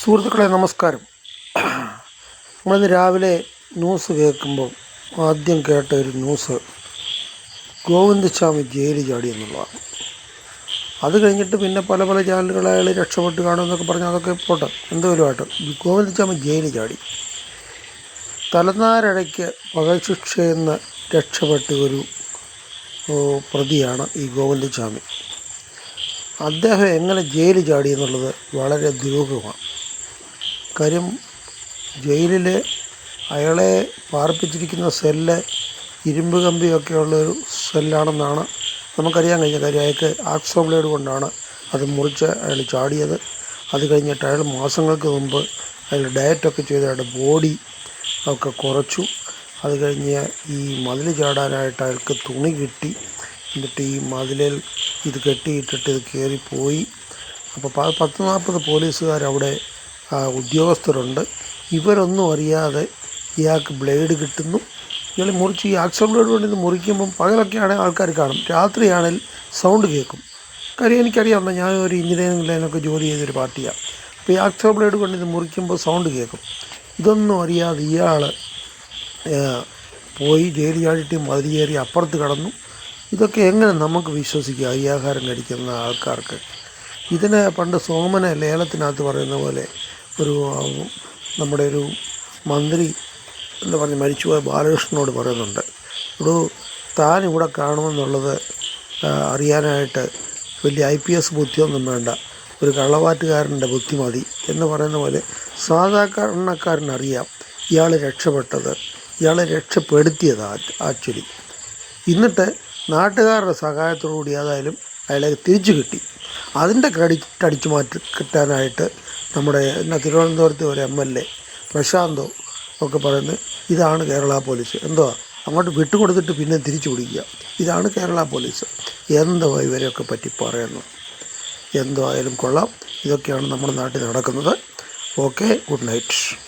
സുഹൃത്തുക്കളെ നമസ്കാരം. നമ്മളിന്ന് രാവിലെ ന്യൂസ് കേൾക്കുമ്പോൾ ആദ്യം കേട്ട ഒരു ന്യൂസ് ഗോവിന്ദസ്വാമി ജയിലിൽ ചാടി എന്നുള്ളതാണ്. അത് കഴിഞ്ഞിട്ട് പിന്നെ പല പല ചാനലുകളായാലും രക്ഷപ്പെട്ട് കാണുമെന്നൊക്കെ പറഞ്ഞാൽ അതൊക്കെ പോട്ടെ. എന്തോരുമായിട്ട് ഗോവിന്ദസ്വാമി ജയിലിൽ ചാടി. തലനാരഴയ്ക്ക് പകൽ ശിക്ഷയിൽ നിന്ന് രക്ഷപ്പെട്ട ഒരു പ്രതിയാണ് ഈ ഗോവിന്ദസ്വാമി. അദ്ദേഹം എങ്ങനെ ജയിലിൽ ചാടി എന്നുള്ളത് വളരെ ദുരൂഹമാണ്. കാര്യം ജയിലിൽ അയാളെ പാർപ്പിച്ചിരിക്കുന്ന സെല്ല് ഇരുമ്പ് കമ്പിയൊക്കെയുള്ള ഉള്ളൊരു സെല്ലാണെന്നാണ് നമുക്കറിയാൻ കഴിഞ്ഞ കാര്യം. അയാൾക്ക് ആക്സോ ബ്ലേഡ് കൊണ്ടാണ് അത് മുറിച്ച് അയാൾ ചാടിയത്. അത് കഴിഞ്ഞിട്ട് അയാൾ മാസങ്ങൾക്ക് മുമ്പ് അയാൾ ഡയറ്റൊക്കെ ചെയ്ത് അയാളുടെ ബോഡി ഒക്കെ കുറച്ചു. അത് കഴിഞ്ഞ് ഈ മതിൽ ചാടാനായിട്ട് അയാൾക്ക് തുണി കിട്ടി. എന്നിട്ട് ഈ മതിലിൽ ഇത് കെട്ടിയിട്ടിട്ട് ഇത് കയറിപ്പോയി. അപ്പോൾ പത്ത് നാൽപ്പത് പോലീസുകാരവിടെ ഉദ്യോഗസ്ഥരുണ്ട്. ഇവരൊന്നും അറിയാതെ ഇയാൾക്ക് ബ്ലേഡ് കിട്ടുന്നു. ഇയാൾ മുറിച്ച് ഈ ആക്സൽ ബ്ലേഡ് കൊണ്ട് ഇത് മുറിക്കുമ്പം പകലൊക്കെ ആൾക്കാർ കാണും. രാത്രിയാണെങ്കിൽ സൗണ്ട് കേൾക്കും. കാര്യം എനിക്കറിയാവുന്ന ഞാൻ ഒരു എഞ്ചിനീയറിംഗ് ലൈനൊക്കെ ജോലി ചെയ്തൊരു പാർട്ടിയാണ്. അപ്പോൾ ഈ ആക്സൽ ബ്ലേഡ് കൊണ്ട് ഇത് മുറിക്കുമ്പോൾ സൗണ്ട് കേൾക്കും. ഇതൊന്നും അറിയാതെ ഇയാൾ പോയി ജയിലിൽ ചാടിയിട്ട് മതിൽ കയറി അപ്പുറത്ത് കടന്നു. ഇതൊക്കെ എങ്ങനെ നമുക്ക് വിശ്വസിക്കുക ഈ ആഹാരം കഴിക്കുന്ന ആൾക്കാർക്ക്. ഇതിനെ പണ്ട് സോമനെ ലേലത്തിനകത്ത് പറയുന്ന പോലെ ഒരു നമ്മുടെ ഒരു മന്ത്രി എന്ന് പറഞ്ഞ് മരിച്ചുപോയ ബാലകൃഷ്ണനോട് പറയുന്നുണ്ട്. ഒരു താൻ ഇവിടെ കാണുമെന്നുള്ളത് അറിയാനായിട്ട് വലിയ ഐ പി എസ് ബുദ്ധിയൊന്നും വേണ്ട. ഒരു കള്ളവാറ്റുകാരന്റെ ബുദ്ധി മതി എന്ന് പറയുന്ന പോലെ സാധാരണക്കാരനറിയാം ഇയാൾ രക്ഷപ്പെട്ടത്. ഇയാളെ രക്ഷപ്പെടുത്തിയത് ആക്ച്വലി എന്നിട്ട് നാട്ടുകാരുടെ സഹായത്തോടുകൂടി ഏതായാലും അയാളെ തിരിച്ചു കിട്ടി. അതിന്റെ ക്രെഡിറ്റ് അടിച്ചു മാറ്റി കിട്ടാനായിട്ട് നമ്മുടെ എന്നാ തിരുവനന്തപുരത്തെ ഒരു എം എൽ എ പ്രശാന്തോ ഒക്കെ പറയുന്നത് ഇതാണ് കേരള പോലീസ്. എന്തോ അങ്ങോട്ട് വിട്ടുകൊടുത്തിട്ട് പിന്നെ തിരിച്ചു പിടിക്കുക. ഇതാണ് കേരള പോലീസ്. എന്തോ ഇവരെയൊക്കെ പറ്റി പറയുന്നു. എന്തോ ആയാലും കൊള്ളാം. ഇതൊക്കെയാണ് നമ്മുടെ നാട്ടിൽ നടക്കുന്നത്. Okay good night